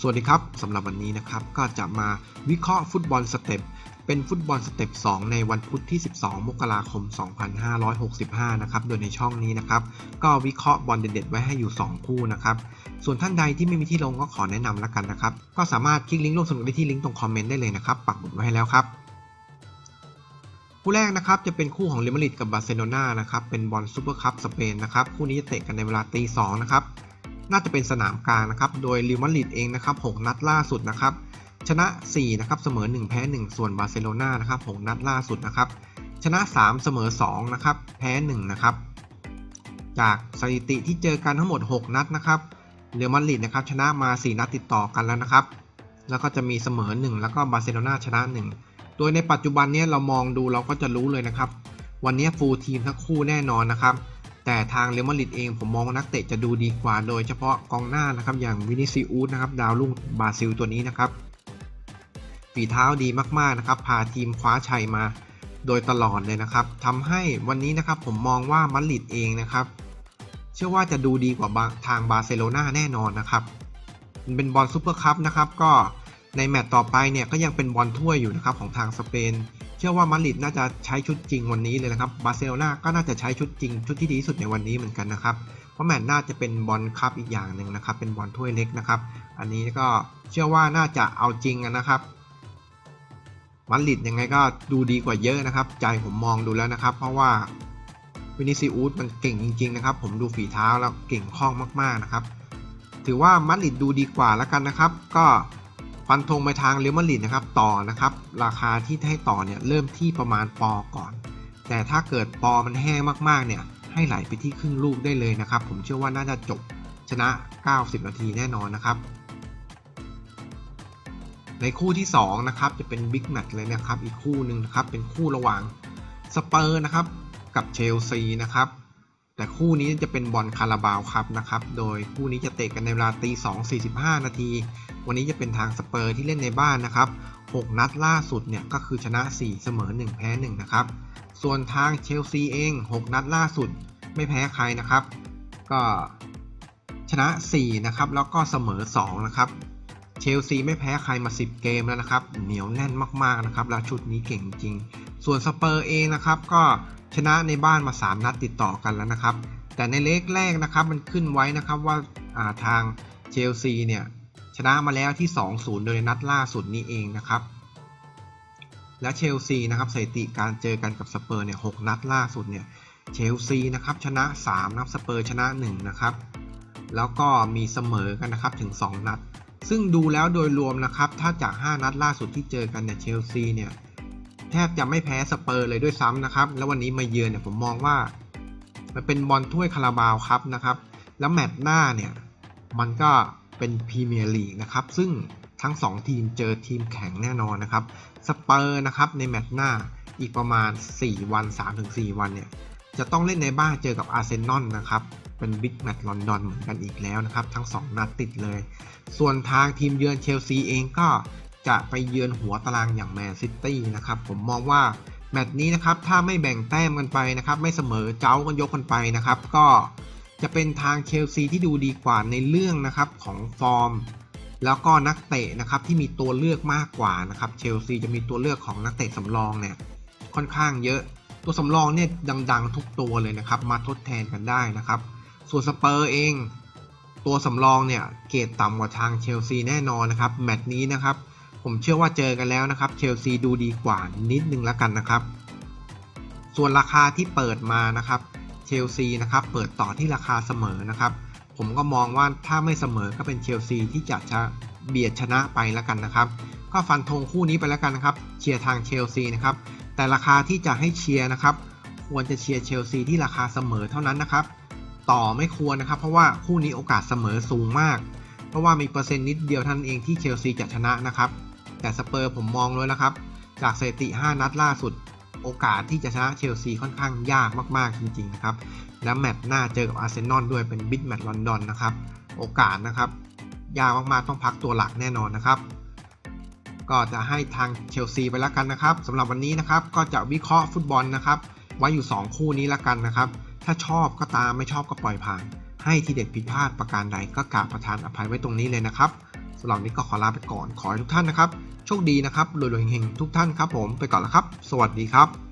สวัสดีครับสำหรับวันนี้นะครับก็จะมาวิเคราะห์ฟุตบอลสเต็ปเป็นฟุตบอลสเต็ป 2 ในวันพุธที่ 12 มกราคม 2565 นะครับ โดยในช่องนี้นะครับ ก็วิเคราะห์บอลเด็ดๆ ไว้ให้อยู่ 2 คู่นะครับ ส่วนท่านใดที่ไม่มีที่ลงก็ขอแนะนำล้วกันนะครับ ก็สามารถคลิกลิงก์ร่วมสนุกได้ที่ลิงก์ตรงคอมเมนต์ได้เลยนะครับ ปักหมุดไว้ให้แล้วครับ คู่แรกนะครับจะเป็นคู่ของเรอัลมาดริดกับบาร์เซโลนานะครับ เป็นบอลซูเปอร์คัพสเปนนะครับ คู่นี้จะเตะกันในเวลาตีสองนะครับ น่าจะเป็นสนามกลางนะครับ โดยเรอัลมาริดเองนะครับ6นัดล่าสุดนะครับ ชนะ4นะครับเสมอ 1 แพ้ 1 ส่วนบาร์เซโลนานะครับ6นัดล่าสุดนะครับ ชนะ 3 เสมอ2นะครับแพ้ 1 นะครับ จากสถิติที่เจอกันทั้งหมด 6 นัดนะครับเรอัลมาดริดนะครับชนะมา 4 นัดติดต่อกันแล้วนะครับ แล้วก็จะมีเสมอ 1 แล้วก็บาร์เซโลนาชนะ 1 โดยในปัจจุบันนี้เรามองดูเราก็จะรู้เลยนะครับ วันนี้ฟูลทีมทั้งคู่แน่นอนนะครับ แต่ทางเรอัลมาดริดเองผมมองว่านักเตะจะดูดีกว่าโดยเฉพาะกองหน้านะครับอย่างวินิซิอุสนะครับดาวรุ่งบราซิลตัวนี้นะครับฝีเท้าดีมากๆนะครับพาทีมคว้าชัยมาโดยตลอดเลยนะครับทำให้วันนี้นะครับผมมองว่ามาดริดเองนะครับเชื่อว่าจะดูดีกว่าทางบาร์เซโลนาแน่นอนนะครับมันเป็นบอลซูเปอร์คัพนะครับก็ในแมตต์ต่อไปเนี่ยก็ยังเป็นบอลถ้วยอยู่นะครับของทางสเปน เชื่อว่ามาริดน่าจะใช้ชุดจริงวันนี้เลยนะครับ บาร์เซโลนาก็น่าจะใช้ชุดจริงชุดที่ดีที่สุดในวันนี้เหมือนกันนะครับ เพราะแมตช์น่าจะเป็นบอลคัพอีกอย่างหนึ่งนะครับ เป็นบอลถ้วยเล็กนะครับ อันนี้ก็เชื่อว่าน่าจะเอาจริงนะครับ มาริดยังไงก็ดูดีกว่าเยอะนะครับ ใจผมมองดูแล้วนะครับ เพราะว่าวินิซิอุสมันเก่งจริง ๆ นะครับ ผมดูฝีเท้าแล้วเก่งคล่องมากๆนะครับ ถือว่ามาริดดูดีกว่าแล้วกันนะครับ ก็ ฟันธงไปทางเรอัลมาดริดนะครับต่อนะครับ ราคาที่ให้ต่อเนี่ยเริ่มที่ประมาณปอก่อน แต่ถ้าเกิดปอมันแห้งมากๆเนี่ยให้ไหลไปที่ครึ่งลูกได้เลยนะครับ ผมเชื่อว่าน่าจะจบชนะ 90 นาทีแน่นอนนะครับ ในคู่ที่2นะครับจะเป็นบิ๊กแมตช์เลยนะครับ อีกคู่หนึ่งนะครับเป็นคู่ระหว่างสเปอร์นะครับกับเชลซีนะครับ แต่คู่นี้จะเป็นบอลคาราบาวครับนะครับ โดยคู่นี้จะเตะกันในเวลาตี2 45นาที วันนี้จะเป็นทางสเปอร์ที่เล่นในบ้านนะครับ 6 นัดล่าสุดเนี่ยก็คือชนะ 4 เสมอ 1 แพ้ 1 นะครับ ส่วนทางเชลซีเอง 6 นัดล่าสุดไม่แพ้ใครนะครับ ก็ชนะ 4 นะครับ แล้วก็เสมอ 2 นะครับ เชลซีไม่แพ้ใครมา 10 เกมแล้วนะครับ เหนียวแน่นมากๆนะครับ แล้วชุดนี้เก่งจริง ส่วนสเปอร์เองนะครับก็ ชนะในบ้านมา 3 นัดติดต่อกันแล้วนะครับ แต่ในเลกแรกนะครับมันขึ้นไว้นะครับว่าาทางเชลซีเนี่ยชนะมาแล้วที่ 2-0 โดยนัดล่าสุดนี้เองนะครับ และเชลซีนะครับสถิติการเจอกันกับสเปอร์เนี่ย6นัดล่าสุดเนี่ยเชลซีนะครับชนะ3นับสเปอร์ชนะ1นะครับแล้วก็มีเสมอกันนะครับถึง 2 นัด ซึ่งดูแล้วโดยรวมนะครับถ้าจาก 5 นัดล่าสุดที่เจอกันเนี่ยเชลซีเนี่ย แทบจะไม่แพ้สเปอร์เลยด้วยซ้ำนะครับ แล้ววันนี้มาเยือนเนี่ยผมมองว่า มันเป็นบอลถ้วยคาราบาวครับนะครับ แล้วแมตช์หน้าเนี่ยมันก็เป็นพรีเมียร์ลีกนะครับ ซึ่งทั้ง 2 ทีมเจอทีมแข็งแน่นอนนะครับ สเปอร์นะครับในแมตช์หน้าอีกประมาณ 4 วัน 3-4 วันเนี่ยจะต้องเล่นในบ้านเจอกับอาร์เซนอลนะครับ เป็นบิ๊กแมตช์ลอนดอนเหมือนกันอีกแล้วนะครับ ทั้ง 2 นัดติดเลย ส่วนทางทีมเยือนเชลซีเองก็ จะไปเยือนหัวตารางอย่างแมนซิตี้นะครับผมมองว่าแมตช์นี้นะครับถ้าไม่แบ่งแต้มกันไปนะครับไม่เสมอเจ้ากันยกกันไปนะครับก็จะเป็นทางเชลซีที่ดูดีกว่าในเรื่องนะครับของฟอร์ม แล้วก็นักเตะนะครับที่มีตัวเลือกมากกว่านะครับเชลซีจะมีตัวเลือกของนักเตะสำรองเนี่ยค่อนข้างเยอะตัวสำรองเนี่ยดังๆ ทุกตัวเลยนะครับมาทดแทนกันได้นะครับ ส่วนสเปอร์เอง ตัวสำรองเนี่ยเกรดต่ำกว่าทางเชลซีแน่นอนนะครับแมตช์นี้นะครับ ผมเชื่อว่าเจอกันแล้วนะครับเชลซีดูดีกว่านิดนึงแล้วกันนะครับ ส่วนราคาที่เปิดมานะครับเชลซีนะครับเปิดต่อที่ราคาเสมอนะครับ ผมก็มองว่าถ้าไม่เสมอก็เป็นเชลซีที่จะจะเบียดชนะไปแล้วกันนะครับ ก็ฟันธงคู่นี้ไปแล้วกันนะครับเชียร์ทางเชลซีนะครับแต่ราคาที่จะให้เชียร์นะครับ ควรจะเชียร์เชลซีที่ราคาเสมอเท่านั้นนะครับ ต่อไม่ควรนะครับ เพราะว่าคู่นี้โอกาสเสมอสูงมาก เพราะว่ามีเปอร์เซ็นต์นิดเดียวท่านเองที่เชลซีจะชนะนะครับ แต่สเปอร์ผมมองเลยนะครับ จากสถิติ 5 นัดล่าสุด โอกาสที่จะชนะเชลซีค่อนข้างยากมากๆจริงๆนะครับ และแมตช์หน้าเจอกับอาร์เซนอลด้วยเป็นบิ๊กแมตช์ลอนดอนนะครับ โอกาสนะครับ ยากมากๆต้องพักตัวหลักแน่นอนนะครับ ก็จะให้ทางเชลซีไปแล้วกันนะครับสำหรับวันนี้นะครับก็จะวิเคราะห์ฟุตบอลนะครับไว้อยู่ 2 คู่นี้ล้วกันนะครับ ถ้าชอบก็ตามไม่ชอบก็ปล่อยผ่าน ให้ทีเด็ดผิดพลาดประการใดก็กราบประทานอภัยไว้ตรงนี้เลยนะครับ สำหรับนนี้ก็ขอลาไปก่อนขอให้ทุกท่านนะครับ โชคดีนะครับรวยๆเฮงๆทุกท่านครับผมไปก่อนแล้วครับ สวัสดีครับ